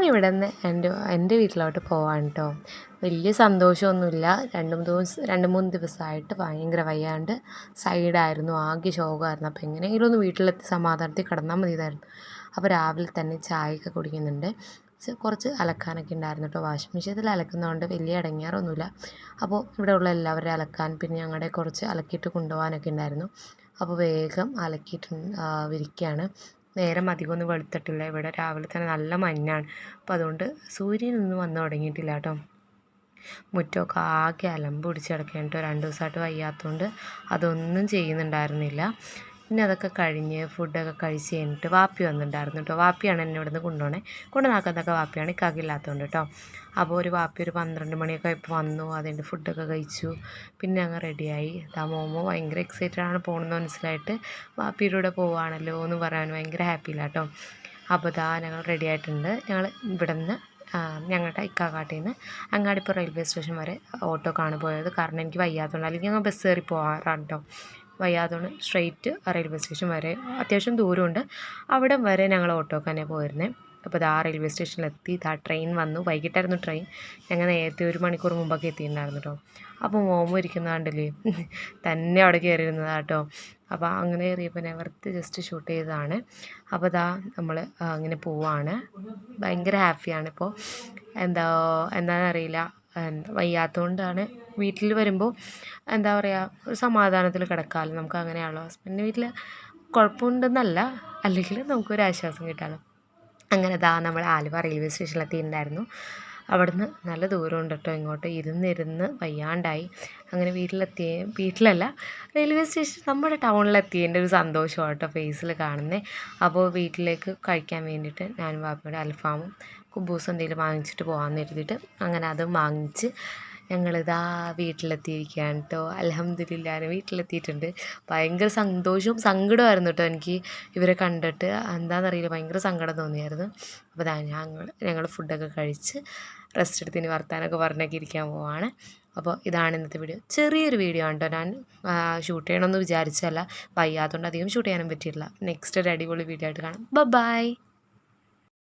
ഞാനിവിടെ നിന്ന് എന്റെ എന്റെ വീട്ടിലോട്ട് പോവാണ് കേട്ടോ വലിയ സന്തോഷമൊന്നുമില്ല. രണ്ട് മൂന്ന് ദിവസം രണ്ട് മൂന്ന് ദിവസമായിട്ട് ഭയങ്കര വയ്യാണ്ട് സൈഡായിരുന്നു. ആകെ ശോകമായിരുന്നു. അപ്പോൾ എങ്ങനെയെങ്കിലും ഒന്ന് വീട്ടിലെത്തി സമാധാനത്തിൽ കിടന്നാൽ മതിയായിരുന്നു. അപ്പോൾ രാവിലെ തന്നെ ചായയൊക്കെ കുടിക്കുന്നുണ്ട്. കുറച്ച് അലക്കാനൊക്കെ ഉണ്ടായിരുന്നു കേട്ടോ വാഷിംഗ് മെഷീനിൽ അലക്കുന്നതുകൊണ്ട് വലിയ ഇടങ്ങാറൊന്നുമില്ല. അപ്പോൾ ഇവിടെ ഉള്ള എല്ലാവരും അലക്കാൻ പിന്നെ ഞങ്ങളുടെ കുറച്ച് അലക്കിയിട്ട് കൊണ്ടുപോകാനൊക്കെ ഉണ്ടായിരുന്നു. അപ്പോൾ വേഗം അലക്കിയിട്ട് വിരിക്കുകയാണ്. നേരം അധികമൊന്നും വെളുത്തിട്ടില്ല. ഇവിടെ രാവിലെ തന്നെ നല്ല മഞ്ഞാണ്. അപ്പോൾ അതുകൊണ്ട് സൂര്യനൊന്നും വന്നു തുടങ്ങിയിട്ടില്ല കേട്ടോ. മുറ്റമൊക്കെ ആകെ അലമ്പ് പിടിച്ച് കിടക്കുകയാണ് കേട്ടോ. രണ്ട് ദിവസമായിട്ട് വയ്യാത്തതുകൊണ്ട് അതൊന്നും ചെയ്യുന്നുണ്ടായിരുന്നില്ല. പിന്നെ അതൊക്കെ കഴിഞ്ഞ് ഫുഡൊക്കെ കഴിച്ച് കഴിഞ്ഞിട്ട് വാപ്പി വന്നിട്ടുണ്ടായിരുന്നു കേട്ടോ വാപ്പിയാണ് എന്നെ ഇവിടുന്ന് കൊണ്ടുപോകണേ കൊണ്ടുനാക്കുന്നതൊക്കെ വാപ്പിയാണ്. ഇക്കാക്കില്ലാത്തതുകൊണ്ട് കേട്ടോ അപ്പോൾ ഒരു വാപ്പി ഒരു പന്ത്രണ്ട് മണിയൊക്കെ ആയപ്പോൾ വന്നു. അതിന്റെ ഫുഡൊക്കെ കഴിച്ചു. പിന്നെ അങ്ങ് റെഡിയായി ആ മോമോ ഭയങ്കര എക്സൈറ്റഡ് ആണ് പോകണമെന്ന് മനസ്സിലായിട്ട്. വാപ്പിയുടെ കൂടെ പോവുകയാണല്ലോ എന്ന് പറയാൻ ഭയങ്കര ഹാപ്പിയില്ല കേട്ടോ അപ്പോൾ ഇതാ ഞങ്ങൾ റെഡി ആയിട്ടുണ്ട്. ഞങ്ങൾ ഇവിടെ നിന്ന് ഞങ്ങളുടെ ഇക്കാക്കാട്ടിൽ നിന്ന് അങ്ങാടിപ്പുറം റെയിൽവേ സ്റ്റേഷൻ വരെ ഓട്ടോക്കാണ് പോയത്. കാരണം എനിക്ക് വയ്യാത്തതുകൊണ്ട് അല്ലെങ്കിൽ ഞങ്ങൾ ബസ് കയറി പോകാറാണ് കേട്ടോ വയ്യാത്തതുകൊണ്ട് സ്ട്രെയിറ്റ് റെയിൽവേ സ്റ്റേഷൻ വരെ അത്യാവശ്യം ദൂരമുണ്ട്. അവിടെ വരെ ഞങ്ങൾ ഓട്ടോ തന്നെ പോയിരുന്നത് അപ്പോൾ ആ റെയിൽവേ സ്റ്റേഷനിലെത്തി. ആ ട്രെയിൻ വന്നു. വൈകിട്ടായിരുന്നു ട്രെയിൻ. ഞങ്ങൾ നേരത്തെ ഒരു മണിക്കൂർ മുമ്പൊക്കെ എത്തിയിട്ടുണ്ടായിരുന്നു കേട്ടോ അപ്പോൾ മോമോ ഇരിക്കുന്നതാണ്ടല്ലേ തന്നെ അവിടെ കയറിയിരുന്നതാണ് കേട്ടോ അപ്പോൾ അങ്ങനെ കയറിയപ്പോൾ വെറുതെ ജസ്റ്റ് ഷൂട്ട് ചെയ്തതാണ്. അപ്പോൾ ഇതാ നമ്മൾ അങ്ങനെ പോവാണ്. ഭയങ്കര ഹാപ്പിയാണ് ഇപ്പോൾ എന്താ എന്താണെന്നറിയില്ല. എന്താ വയ്യാത്തതുകൊണ്ടാണ് വീട്ടിൽ വരുമ്പോൾ എന്താ പറയുക ഒരു സമാധാനത്തിൽ കിടക്കാമല്ലോ നമുക്ക് അങ്ങനെയാണല്ലോ ഹസ്ബൻഡിന്റെ വീട്ടിൽ കുഴപ്പമുണ്ടെന്നല്ല അല്ലെങ്കിൽ നമുക്കൊരു ആശ്വാസം കിട്ടാമല്ലോ അങ്ങനെ ദാ നമ്മൾ ആലുവ റെയിൽവേ സ്റ്റേഷനിലെത്തിയിട്ടുണ്ടായിരുന്നു അവിടുന്ന് നല്ല ദൂരമുണ്ട് കേട്ടോ ഇങ്ങോട്ട്. ഇരുന്നിരുന്ന് വയ്യാണ്ടായി. അങ്ങനെ വീട്ടിലെത്തി വീട്ടിലല്ല റെയിൽവേ സ്റ്റേഷൻ നമ്മുടെ ടൗണിലെത്തിയതിന്റെ ഒരു സന്തോഷമാണ് കേട്ടോ ഫേസിൽ കാണുന്നത് അപ്പോൾ വീട്ടിലേക്ക് കഴിക്കാൻ വേണ്ടിയിട്ട് ഞാൻ വാപ്പയുടെ അൽഫാമും കുബൂസ് എന്തെങ്കിലും വാങ്ങിച്ചിട്ട് പോകാമെന്ന് കരുതിയിട്ട് അങ്ങനെ അതും വാങ്ങിച്ച് ഞങ്ങളിതാ വീട്ടിലെത്തിയിരിക്കുകയാണ് കേട്ടോ അലഹമ്മദില്ല വീട്ടിലെത്തിയിട്ടുണ്ട്. ഭയങ്കര സന്തോഷവും സങ്കടമായിരുന്നു കേട്ടോ എനിക്ക് ഇവരെ കണ്ടിട്ട്. എന്താണെന്നറിയില്ല ഭയങ്കര സങ്കടം തോന്നിയായിരുന്നു. അപ്പോൾ ദാ ഞങ്ങൾ ഞങ്ങൾ ഫുഡൊക്കെ കഴിച്ച് റെസ്റ്റ് എടുത്ത് ഇനി വർത്താനൊക്കെ പറഞ്ഞൊക്കെ ഇരിക്കാൻ പോവാണ്. അപ്പോൾ ഇതാണ് ഇന്നത്തെ വീഡിയോ ചെറിയൊരു വീഡിയോ ആണ് കേട്ടോ. ഞാൻ ഷൂട്ട് ചെയ്യണമെന്ന് വിചാരിച്ചല്ല വയ്യാത്തതുകൊണ്ട് അധികം ഷൂട്ട് ചെയ്യാനും പറ്റിയിട്ടില്ല. നെക്സ്റ്റ് ഒരു അടിപൊളി വീഡിയോ ആയിട്ട് കാണാം. ബൈ